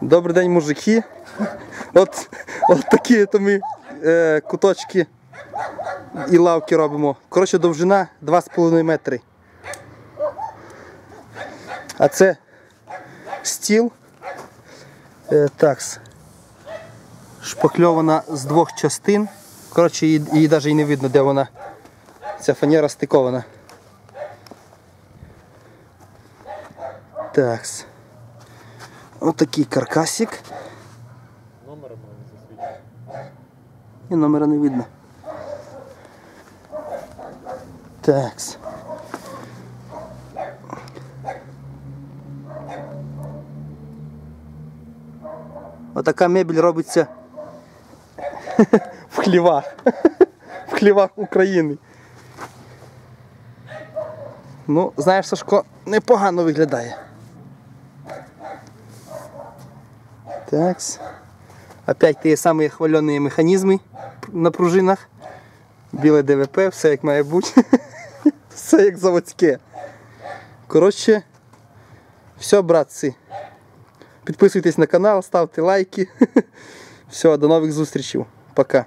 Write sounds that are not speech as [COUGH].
Добрий день, мужики. От, от такі то ми е, куточки і лавки робимо. Коротше, довжина 2,5 метри. А це стіл. Е, такс. Шпакльована з двох частин. Коротше, її, навіть не видно, де вона. Ця фанера стикована. Такс. Отакий каркасик. Номера має засвідчити. І номера не видно. Такс. Отака мебель робиться [LAUGHS] в хлівах. [LAUGHS] В хлівах України. Ну, знаєш, Сашко, непогано виглядає. Такс. Опять ті самі хвальені механізми на пружинах. Біле ДВП, все як має бути. [LAUGHS] Все як заводське. Коротше, все, братці. Підписуйтесь на канал, ставте лайки. [LAUGHS] Все, до нових зустрічей. Пока.